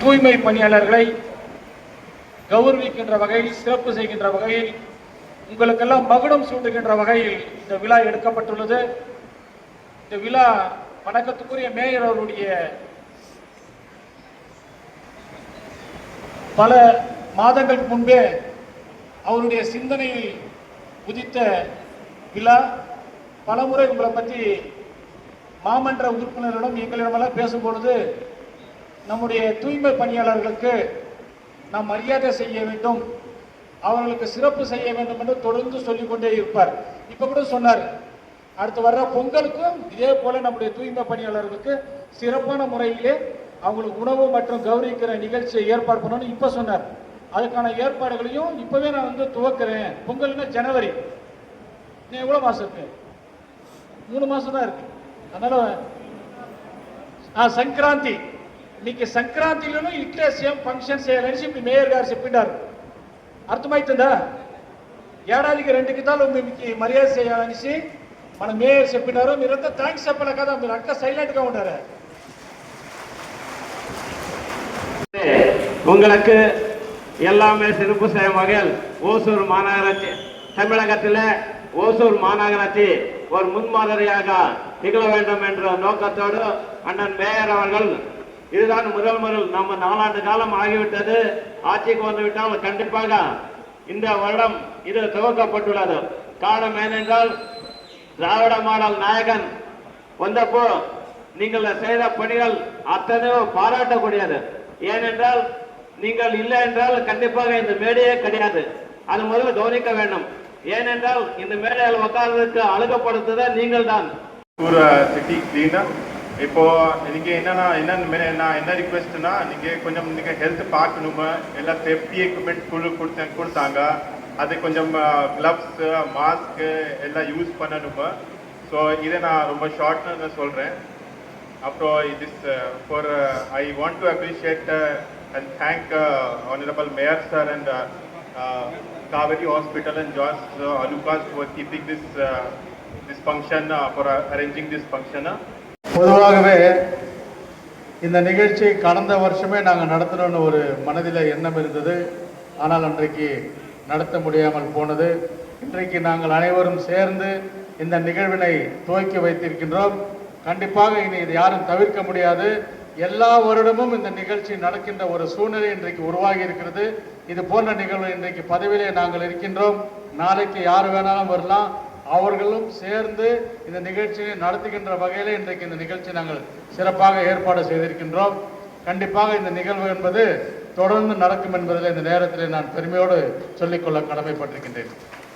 தூய்மை பணியாளர்களை கௌரவிக்கின்ற வகையில் சிறப்பு செய்கின்ற வகையில் உங்களுக்கெல்லாம் மகுடம் சூட்டுகின்ற வகையில் இந்த விழா எடுக்கப்பட்டுள்ளது. இந்த விழா வணக்கத்துக்குரிய மேயர் அவருடைய பல மாதங்களுக்கு முன்பே அவருடைய சிந்தனையில் உதித்த விழா. பலமுறை உங்களை பற்றி மாமன்ற உறுப்பினரிடம் எங்களிடமெல்லாம் பேசும்பொழுது நம்முடைய தூய்மை பணியாளர்களுக்கு நாம் மரியாதை செய்ய வேண்டும். அவர்களுக்கு சிறப்பு செய்ய வேண்டும் என்று தொடர்ந்து சொல்லிக்கொண்டே இருப்பார். இப்போ கூட சொன்னார். அடுத்து வர்ற பொங்கலுக்கும் இதே போல நம்முடைய தூய்மை பணியாளர்களுக்கு சிறப்பான முறையிலே அவங்களுக்கு உணவு மற்றும் கௌரவிக்கிற நிகழ்ச்சியை ஏற்பாடு பண்ணணும்னு இப்போ சொன்னார். அதுக்கான ஏற்பாடுகளையும் இப்போவே நான் வந்து துவக்கிறேன். பொங்கல்னா ஜனவரி. நீ எவ்வளோ மாதம் இருக்கு? மூணு மாதம் தான் இருக்கு. அதனால் ஆ சங்கராந்தி. మీకు సంక్రాంతిలోనూ ఇట్లే సేమ్ ఫంక్షన్ చేయాలని ఇప్పుడు మేయర్ గారు చెప్పిండారు అర్థమవుతుందా ఏడాదికి రెండు కితాలు మీకు మర్యాద చేయాలనేసి మన మేయర్ చెప్పినారు మీరంతా థ్యాంక్స్ చెప్పలే కదా మీరు అట్లా సైలెంట్ గా ఉండారు உங்களுக்கு எல்லாமே சிறப்பு செய்யும் வகையில் ஓசூர் மாநகராட்சி தமிழகத்தில் ஓசூர் மாநகராட்சி ஒரு முன்மாதிரியாக திகழ வேண்டும் என்ற நோக்கத்தோடு அண்ணன் மேயர் அவர்கள் இதுதான் முதல் முதல் நம்ம நாலாண்டு காலம் ஆகிவிட்டது. ஆட்சிக்கு வந்துவிட்டால் கண்டிப்பாக இந்த வருடம் இது துவக்கப்பட்டுள்ளது. காரணம் ஏனென்றால் திராவிட மாடல் நாயகன் வந்தப்போ நீங்கள் செய்த பணிகள் அத்தனையோ பாராட்டக்கூடியது. ஏனென்றால் நீங்கள் இல்லை என்றால் கண்டிப்பாக இந்த மேடையே கிடையாது. அது முதல்ல கவனிக்க வேண்டும். ஏனென்றால் இந்த மேடையில் உட்கார்றதுக்கு அழுகப்படுத்துத நீங்கள் தான் ஒரு சிட்டி கிளீனர் இப்போ நீங்க என்னன்னா என்னன்னு மே- நான் என்ன ரிக்வெஸ்ட்னா நீங்க கொஞ்சம் நீங்க ஹெல்த் பார்க்கணும் எல்லாம் சேஃப்டி எக்யூப்மெண்ட் குழு கொடுத்த கொடுத்தாங்க அது கொஞ்சம் கிளப்ஸ் மாஸ்க் எல்லாம் யூஸ் பண்ணணும் ஸோ இதை நான் ரொம்ப ஷார்ட்னு சொல்றேன் அப்புறம் இது for I want to appreciate and thank honourable mayor sir and Kaveri Hospital and George uh, Alukas for keeping this uh, this function uh, for uh, arranging this function. uh. பொதுவாகவே இந்த நிகழ்ச்சி கடந்த வருஷமே நாங்கள் நடத்தணும்னு ஒரு மனதில் எண்ணம் இருந்தது. ஆனால் அன்றைக்கு நடத்த முடியாமல் போனது. இன்றைக்கு நாங்கள் அனைவரும் சேர்ந்து இந்த நிகழ்வினை துவக்கி வைத்திருக்கின்றோம். கண்டிப்பாக இனி இது யாரும் தவிர்க்க முடியாது. எல்லா வருடமும் இந்த நிகழ்ச்சி நடக்கின்ற ஒரு சூழ்நிலை இன்றைக்கு உருவாகி இருக்கிறது. இது போன்ற நிகழ்வு இன்றைக்கு பதவியிலே நாங்கள் இருக்கின்றோம். நாளைக்கு யார் வேணாலும் வரலாம். அவர்களும் சேர்ந்து இந்த நிகழ்ச்சியை நடத்துகின்ற வகையில் இன்றைக்கு இந்த நிகழ்ச்சி நாங்கள் சிறப்பாக ஏற்பாடு செய்திருக்கின்றோம். கண்டிப்பாக இந்த நிகழ்வு என்பது தொடர்ந்து நடக்கும் என்பதில் இந்த நேரத்தில் நான் பெருமையோடு சொல்லிக்கொள்ள கடமைப்பட்டிருக்கின்றேன்.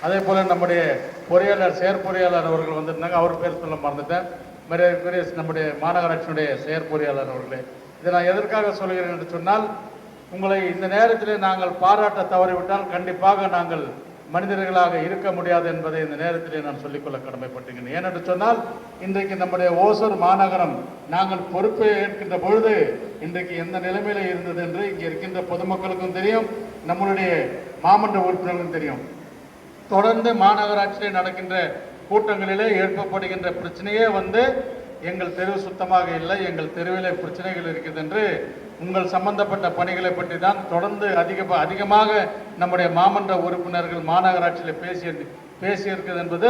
அதே போல் நம்முடைய பொறியாளர் செயற்பொறியாளர் அவர்கள் வந்திருந்தாங்க. அவர் பேர் சொல்ல மறந்துட்டேன். மரியாதைக்குரிய நம்முடைய மாநகராட்சியினுடைய செயற்பொறியாளர் அவர்களே இதை நான் எதற்காக சொல்கிறேன் என்று சொன்னால் உங்களை இந்த நேரத்தில் நாங்கள் பாராட்ட தவறிவிட்டால் கண்டிப்பாக நாங்கள் மனிதர்களாக இருக்க முடியாது என்பதை இந்த நேரத்திலே நான் சொல்லிக்கொள்ள கடமைப்பட்டிருக்கிறேன். ஏனென்று சொன்னால் இன்றைக்கு நம்முடைய ஓசூர் மாநகரம் நாங்கள் பொறுப்பை ஏற்கின்ற பொழுது இன்றைக்கு எந்த நிலைமையில இருந்தது என்று இங்கே இருக்கின்ற பொதுமக்களுக்கும் தெரியும் நம்மளுடைய மாமன்ற உறுப்பினர்களுக்கும் தெரியும். தொடர்ந்து மாநகராட்சியிலே நடக்கின்ற கூட்டங்களிலே எழுப்பப்படுகின்ற பிரச்சனையே வந்து எங்கள் தெருவு சுத்தமாக இல்லை எங்கள் தெருவிலே பிரச்சனைகள் இருக்குது என்று உங்கள் சம்பந்தப்பட்ட பணிகளை பற்றி தான் தொடர்ந்து அதிக அதிகமாக நம்முடைய மாமன்ற உறுப்பினர்கள் மாநகராட்சியில் பேசி பேசியிருக்கிறது என்பது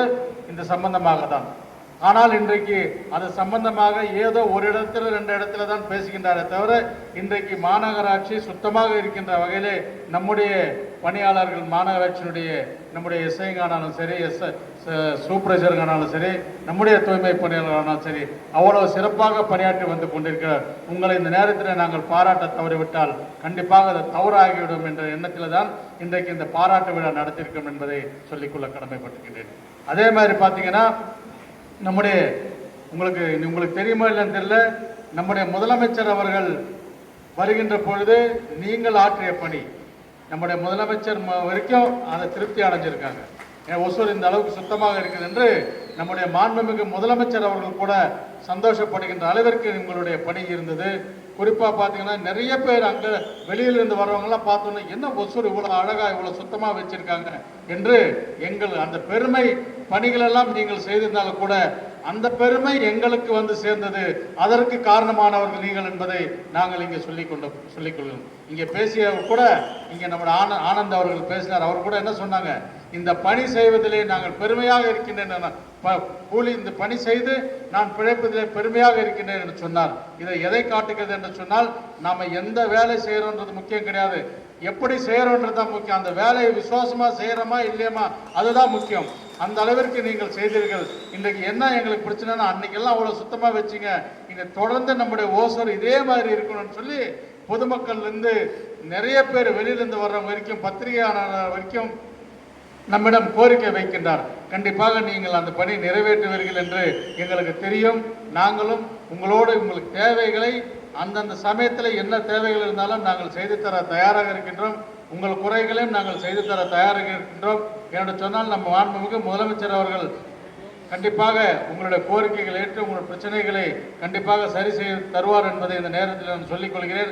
இந்த சம்பந்தமாக தான் ஆனால் இன்றைக்கு அது சம்பந்தமாக ஏதோ ஒரு இடத்துல ரெண்டு இடத்துல தான் பேசுகின்றாரே தவிர இன்றைக்கு மாநகராட்சி சுத்தமாக இருக்கின்ற வகையிலே நம்முடைய பணியாளர்கள் மாநகராட்சியினுடைய நம்முடைய இசைங்கானாலும் சரி எஸ் சூப்பர்வைசருங்கானாலும் சரி நம்முடைய தூய்மை பணியாளர்களானாலும் சரி அவ்வளவு சிறப்பாக பணியாற்றி வந்து கொண்டிருக்கிற உங்களை இந்த நேரத்தில் நாங்கள் பாராட்ட தவறிவிட்டால் கண்டிப்பாக அது தவறாகிவிடும் என்ற எண்ணத்தில் தான் இன்றைக்கு இந்த பாராட்டு விழா நடத்தியிருக்கோம் என்பதை சொல்லிக்கொள்ள கடமைப்பட்டிருக்கின்றேன் அதே மாதிரி பார்த்தீங்கன்னா நம்முடைய உங்களுக்கு உங்களுக்கு தெரியுமா இல்லைன்னு தெரியல நம்முடைய முதலமைச்சர் அவர்கள் வருகின்ற பொழுது நீங்கள் ஆற்றிய பணி நம்முடைய முதலமைச்சர் வரைக்கும் அதை திருப்தி அடைஞ்சிருக்காங்க. ஒசூர் இந்த அளவுக்கு சுத்தமாக இருக்குது என்று நம்முடைய மாண்புமிகு முதலமைச்சர் அவர்கள் கூட சந்தோஷப்படுகின்ற அளவிற்கு உங்களுடைய பணி இருந்தது. குறிப்பாக பார்த்தீங்கன்னா நிறைய பேர் அங்கே வெளியிலிருந்து வரவங்களாம் பார்த்தோன்னா என்ன ஒசூர் இவ்வளோ அழகாக இவ்வளோ சுத்தமாக வச்சுருக்காங்க? என்று எங்கள் அந்த பெருமை பணிகளெல்லாம் நீங்கள் செய்திருந்தாலும் கூட அந்த பெருமை எங்களுக்கு வந்து சேர்ந்தது. அதற்கு காரணமானவர்கள் நீங்கள் என்பதை நாங்கள் இங்கே சொல்லிக் கொண்டு சொல்லிக் கொள்கிறோம். இங்கே பேசிய கூட இங்கே நம்ம ஆன ஆனந்த் அவர்கள் பேசினார். அவர் கூட என்ன சொன்னாங்க? இந்த பணி செய்வதிலே நாங்கள் பெருமையாக இருக்கின்றேன். என- ப- கூலி இந்த பணி செய்து நான் பிழைப்பதிலே பெருமையாக இருக்கின்றேன் என்று சொன்னார் இதை எதை காட்டுகிறது என்று சொன்னால் நாம் எந்த வேலை செய்கிறோன்றது முக்கியம் கிடையாது. எப்படி செய்கிறோன்றது தான் முக்கியம். அந்த வேலையை விசுவாசமாக செய்கிறோமா இல்லையமா அதுதான் முக்கியம். அந்த அளவிற்கு நீங்கள் செய்தீர்கள். இன்றைக்கு என்ன எங்களுக்கு பிரச்சனைனா அன்னைக்கெல்லாம் அவ்வளோ சுத்தமாக வச்சுங்க. இங்கே தொடர்ந்து நம்முடைய ஓசோர் இதே மாதிரி இருக்கணும்னு சொல்லி பொதுமக்கள்லேருந்து நிறைய பேர் வெளியிலேருந்து வர்றவங்க வரைக்கும் பத்திரிகையாளர் வரைக்கும் நம்மிடம் கோரிக்கை வைக்கின்றார். கண்டிப்பாக நீங்கள் அந்த பணி நிறைவேற்றுவீர்கள் என்று எங்களுக்கு தெரியும். நாங்களும் உங்களோடு உங்களுக்கு தேவைகளை அந்தந்த சமயத்தில் என்ன தேவைகள் இருந்தாலும் நாங்கள் செய்து தர தயாராக இருக்கின்றோம். உங்கள் குறைகளையும் நாங்கள் செய்து தர தயாராக இருக்கின்றோம். என்று சொன்னால் நம்ம மாண்புமிகு முதலமைச்சர் அவர்கள் கண்டிப்பாக உங்களுடைய கோரிக்கைகள் ஏற்று உங்களுடைய பிரச்சனைகளை கண்டிப்பாக சரி செய்து தருவார் என்பதை இந்த நேரத்தில் நான் சொல்லிக் கொள்கிறேன்.